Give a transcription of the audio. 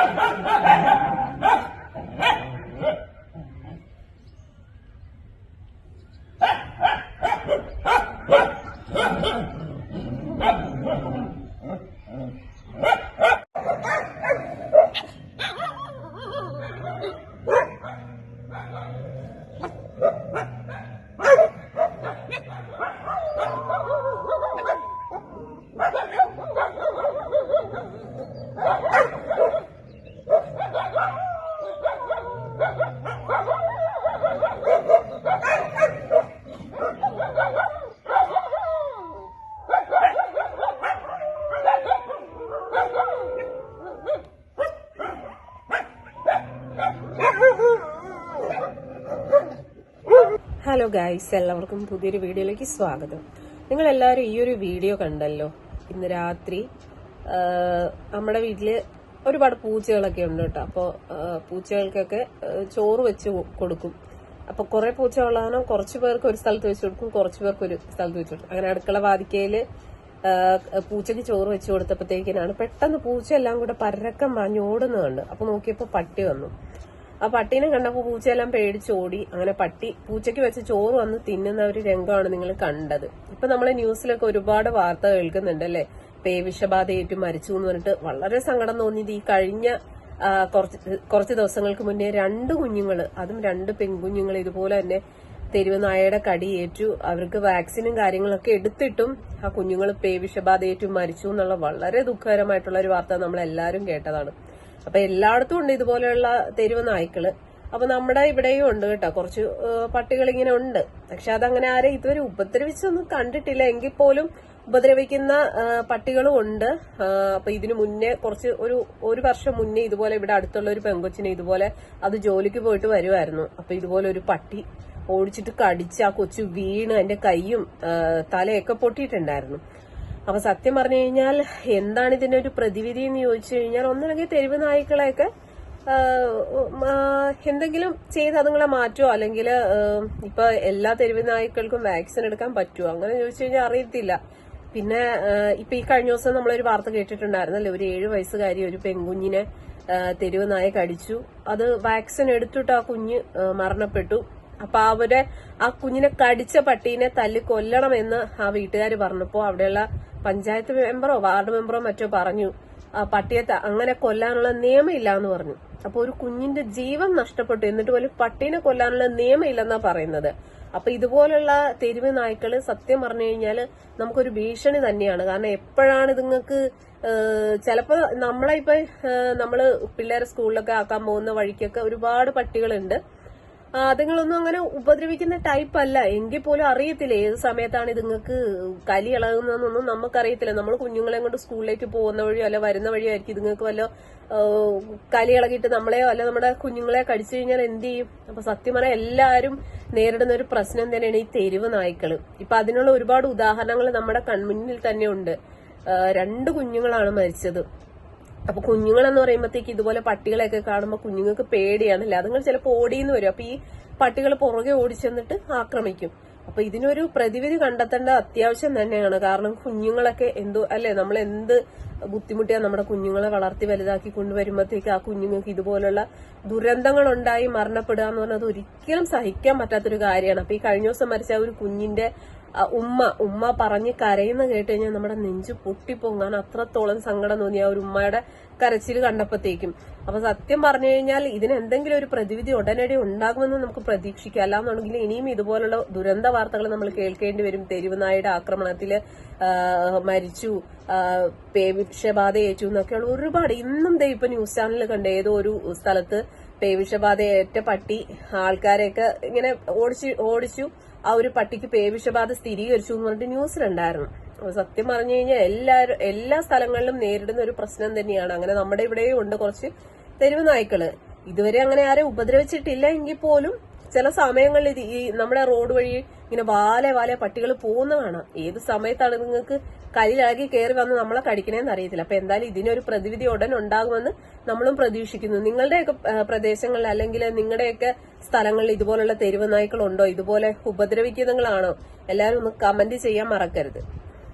What? Hello guys എല്ലാവർക്കും പുതിയൊരു വീഡിയോയിലേക്ക് സ്വാഗതം. നിങ്ങൾ എല്ലാവരും ഈ ഒരു വീഡിയോ കണ്ടല്ലോ? ഇന്ന് രാത്രി നമ്മുടെ വീട്ടിൽ ഒരുപാട് പൂച്ചകളൊക്കെ ഉണ്ട് കേട്ടോ. അപ്പോൾ പൂച്ചകൾക്കൊക്കെ ചോറ് വെച്ച് കൊടുക്കും. അപ്പോൾ കുറേ പൂച്ച ഉള്ളതാണ് കുറച്ച് പേർക്ക് ഒരു സ്ഥലത്ത് വെച്ച് കൊടുക്കും കുറച്ച് പേർക്ക് ഒരു സ്ഥലത്ത് വെച്ച് കൊടുക്കും. അങ്ങനെ അടുക്കള വാതിക്കയിൽ പൂച്ചയ്ക്ക് ചോറ് വെച്ച് കൊടുത്തപ്പോഴത്തേക്കിനാണ് പെട്ടെന്ന് പൂച്ച എല്ലാം കൂടെ പരക്കം പാഞ്ഞ് ഓടുന്നുണ്ട് അപ്പൊ നോക്കിയപ്പോ പട്ടി വന്നു. ആ പട്ടീനെ കണ്ടപ്പോ പൂച്ചയെല്ലാം പേടിച്ചോടി അങ്ങനെ പട്ടി പൂച്ചയ്ക്ക് വെച്ച് ചോറ് വന്ന് തിന്നുന്ന ഒരു രംഗമാണ് നിങ്ങൾ കണ്ടത്. ഇപ്പൊ നമ്മളെ ന്യൂസിലൊക്കെ ഒരുപാട് വാർത്ത കേൾക്കുന്നുണ്ട് അല്ലെ? പേവിഷബാധയേറ്റു മരിച്ചു എന്ന് പറഞ്ഞിട്ട് വളരെ സങ്കടം തോന്നിയത് ഈ കഴിഞ്ഞ കുറച്ച് കുറച്ച് ദിവസങ്ങൾക്ക് മുന്നേ രണ്ട് കുഞ്ഞുങ്ങൾ അതും രണ്ട് പെൺകുഞ്ഞുങ്ങൾ ഇതുപോലെ തന്നെ തെരുവ് നായയുടെ കടിയേറ്റു അവർക്ക് വാക്സിനും കാര്യങ്ങളൊക്കെ എടുത്തിട്ടും ആ കുഞ്ഞുങ്ങൾ പേവിഷബാധയേറ്റു മരിച്ചു എന്നുള്ള വളരെ ദുഃഖകരമായിട്ടുള്ള ഒരു വാർത്ത നമ്മൾ എല്ലാവരും കേട്ടതാണ്. അപ്പൊ എല്ലായിടത്തും ഉണ്ട് ഇതുപോലെയുള്ള തെരുവ് നായ്ക്കൾ. അപ്പൊ നമ്മുടെ ഇവിടെയും ഉണ്ട് കേട്ടോ. കുറച്ച് പട്ടികൾ ഇങ്ങനെ ഉണ്ട്. പക്ഷെ അതങ്ങനെ ആരെ ഇതുവരെ ഉപദ്രവിച്ചൊന്നും കണ്ടിട്ടില്ല. എങ്കിൽ പോലും ഉപദ്രവിക്കുന്ന പട്ടികളും ഉണ്ട്. അപ്പൊ ഇതിനു മുന്നേ കുറച്ച് ഒരു ഒരു വർഷം മുന്നേ ഇതുപോലെ ഇവിടെ അടുത്തുള്ള ഒരു പെങ്കൊച്ചിനെ ഇതുപോലെ അത് ജോലിക്ക് പോയിട്ട് വരുമായിരുന്നു അപ്പൊ ഇതുപോലെ ഒരു പട്ടി ഓടിച്ചിട്ട് കടിച്ച് ആ കൊച്ചു വീണ് അതിന്റെ കൈയും തലയൊക്കെ പൊട്ടിയിട്ടുണ്ടായിരുന്നു. അപ്പൊ സത്യം പറഞ്ഞു കഴിഞ്ഞാൽ എന്താണ് ഇതിന്റെ ഒരു പ്രതിവിധി എന്ന് ചോദിച്ചു കഴിഞ്ഞാൽ ഒന്നുകിൽ തെരുവ് നായ്ക്കളെയൊക്കെ എന്തെങ്കിലും ചെയ്ത് അതുങ്ങളെ മാറ്റുമോ അല്ലെങ്കിൽ ഇപ്പൊ എല്ലാ തെരുവ് നായ്ക്കൾക്കും വാക്സിൻ എടുക്കാൻ പറ്റുമോ അങ്ങനെ ചോദിച്ചു കഴിഞ്ഞാൽ അറിയത്തില്ല. പിന്നെ ഇപ്പൊ ഈ കഴിഞ്ഞ ദിവസം നമ്മളൊരു വാർത്ത കേട്ടിട്ടുണ്ടായിരുന്നല്ലോ? ഒരു ഏഴു വയസ്സുകാരി ഒരു പെൺകുഞ്ഞിനെ തെരുവ് നായ കടിച്ചു. അത് വാക്സിൻ എടുത്തിട്ട് ആ കുഞ്ഞ് മരണപ്പെട്ടു. അപ്പൊ അവരെ ആ കുഞ്ഞിനെ കടിച്ച പട്ടീനെ തല്ലി കൊല്ലണമെന്ന് ആ വീട്ടുകാർ പറഞ്ഞപ്പോ അവിടെയുള്ള പഞ്ചായത്ത് മെമ്പറോ വാർഡ് മെമ്പറോ മറ്റോ പറഞ്ഞു ആ പട്ടിയെ അങ്ങനെ കൊല്ലാനുള്ള നിയമമില്ല എന്ന് പറഞ്ഞു. അപ്പൊ ഒരു കുഞ്ഞിന്റെ ജീവൻ നഷ്ടപ്പെട്ടു. എന്നിട്ട് പോലും പട്ടീനെ കൊല്ലാനുള്ള നിയമമില്ലെന്നാ പറയുന്നത്. അപ്പൊ ഇതുപോലുള്ള തെരുവ് നായ്ക്കൾ സത്യം പറഞ്ഞു കഴിഞ്ഞാൽ നമുക്കൊരു ഭീഷണി തന്നെയാണ്. കാരണം എപ്പോഴാണ് ഇതുങ്ങൾക്ക് ചിലപ്പോ നമ്മളെ ഇപ്പൊ നമ്മൾ പിള്ളേരെ സ്കൂളിലൊക്കെ ആക്കാൻ പോകുന്ന വഴിക്കൊക്കെ ഒരുപാട് പട്ടികളുണ്ട്. അതുങ്ങളൊന്നും അങ്ങനെ ഉപദ്രവിക്കുന്ന ടൈപ്പ് അല്ല. എങ്കിൽ പോലും അറിയത്തില്ല. ഏത് സമയത്താണ് ഇതുങ്ങൾക്ക് കലി ഇളകുന്നതെന്നൊന്നും നമുക്കറിയത്തില്ല. നമ്മൾ കുഞ്ഞുങ്ങളെ കൊണ്ട് സ്കൂളിലേക്ക് പോകുന്ന വഴിയോ അല്ല വരുന്ന വഴിയോ ആയിരിക്കും ഇതുങ്ങൾക്ക് വല്ല കലി ഇളകിയിട്ട് നമ്മളെയോ അല്ല നമ്മുടെ കുഞ്ഞുങ്ങളെ കടിച്ചു കഴിഞ്ഞാൽ എന്ത് ചെയ്യും? അപ്പൊ സത്യം പറഞ്ഞാൽ എല്ലാവരും നേരിടുന്ന ഒരു പ്രശ്നം തന്നെയാണ് ഈ തെരുവ് നായ്ക്കൾ ഇപ്പൊ അതിനുള്ള ഒരുപാട് ഉദാഹരണങ്ങൾ നമ്മുടെ കൺമുന്നിൽ തന്നെ ഉണ്ട്. രണ്ട് കുഞ്ഞുങ്ങളാണ് മരിച്ചത്. അപ്പൊ കുഞ്ഞുങ്ങളെന്ന് പറയുമ്പോഴത്തേക്ക് ഇതുപോലെ പട്ടികളെയൊക്കെ കാണുമ്പോൾ കുഞ്ഞുങ്ങൾക്ക് പേടിയാണല്ലേ അതുങ്ങൾ ചിലപ്പോൾ ഓടിയെന്ന് വരും. അപ്പൊ ഈ പട്ടികൾ പുറകെ ഓടിച്ചെന്നിട്ട് ആക്രമിക്കും. അപ്പൊ ഇതിനൊരു പ്രതിവിധി കണ്ടെത്തേണ്ട അത്യാവശ്യം തന്നെയാണ്. കാരണം കുഞ്ഞുങ്ങളൊക്കെ എന്തോ അല്ലെ? നമ്മൾ എന്ത് ബുദ്ധിമുട്ടിയാ നമ്മുടെ കുഞ്ഞുങ്ങളെ വളർത്തി വലുതാക്കി കൊണ്ടുവരുമ്പോഴത്തേക്ക് ആ കുഞ്ഞുങ്ങൾക്ക് ഇതുപോലുള്ള ദുരന്തങ്ങൾ ഉണ്ടായി മരണപ്പെടുക എന്ന് പറഞ്ഞത് ഒരിക്കലും സഹിക്കാൻ പറ്റാത്തൊരു കാര്യമാണ്. അപ്പൊ ഈ കഴിഞ്ഞ ദിവസം മരിച്ച ഒരു കുഞ്ഞിന്റെ ഉമ്മ ഉമ്മ പറഞ്ഞ് കരയുന്ന കേട്ട് കഴിഞ്ഞാൽ നമ്മുടെ നെഞ്ച് പൊട്ടിപ്പോങ്ങാൻ അത്രത്തോളം സങ്കടം തോന്നി ആ ഒരു ഉമ്മയുടെ കരച്ചിൽ കണ്ടപ്പോഴത്തേക്കും അപ്പൊ സത്യം പറഞ്ഞു കഴിഞ്ഞാൽ ഇതിന് എന്തെങ്കിലും ഒരു പ്രതിവിധി ഉടനടി ഉണ്ടാകുമെന്ന് നമുക്ക് പ്രതീക്ഷിക്കാം. അല്ലാന്നുണ്ടെങ്കിൽ ഇനിയും ഇതുപോലുള്ള ദുരന്ത വാർത്തകൾ നമ്മൾ കേൾക്കേണ്ടി വരും. തെരുവുനായുടെ ആക്രമണത്തിൽ മരിച്ചു പേവിഷബാധ ഏറ്റു എന്നൊക്കെയുള്ള ഒരുപാട് ഇന്നും ദേ ഇപ്പൊ ന്യൂസ് ചാനലിൽ കണ്ട ഏതോ ഒരു സ്ഥലത്ത് പേവിഷബാധ ഏറ്റ പട്ടി ആൾക്കാരെയൊക്കെ ഇങ്ങനെ ഓടിച്ചു ഓടിച്ചു. ആ ഒരു പട്ടിക്ക് പേവിഷബാധ സ്ഥിരീകരിച്ചു എന്ന് പറഞ്ഞിട്ട് ന്യൂസിലുണ്ടായിരുന്നു. സത്യം പറഞ്ഞു കഴിഞ്ഞാൽ എല്ലാവരും എല്ലാ സ്ഥലങ്ങളിലും നേരിടുന്ന ഒരു പ്രശ്നം തന്നെയാണ്. അങ്ങനെ നമ്മുടെ ഇവിടെയും ഉണ്ട് കുറച്ച് തെരുവ് നായ്ക്കൾ. ഇതുവരെ അങ്ങനെ ആരെ ഉപദ്രവിച്ചിട്ടില്ല എങ്കിൽ പോലും ചില സമയങ്ങളിൽ ഇത് ഈ നമ്മുടെ റോഡ് വഴി ഇങ്ങനെ വാലെ വാലെ പട്ടികൾ പോകുന്ന കാണാം ഏത് സമയത്താണ് നിങ്ങൾക്ക് കല്ലിലാകി കയറി വന്ന് നമ്മളെ കടിക്കണേന്ന് അറിയത്തില്ല. അപ്പൊ എന്തായാലും ഇതിനൊരു പ്രതിവിധി ഉടൻ ഉണ്ടാകുമെന്ന് നമ്മളും പ്രതീക്ഷിക്കുന്നു. നിങ്ങളുടെയൊക്കെ പ്രദേശങ്ങളിൽ അല്ലെങ്കിൽ നിങ്ങളുടെയൊക്കെ സ്ഥലങ്ങളിൽ ഇതുപോലുള്ള തെരുവ് നായ്ക്കളുണ്ടോ? ഇതുപോലെ ഉപദ്രവിക്കുന്നങ്ങളാണോ എല്ലാവരും ഒന്ന് കമന്റ് ചെയ്യാൻ മറക്കരുത്.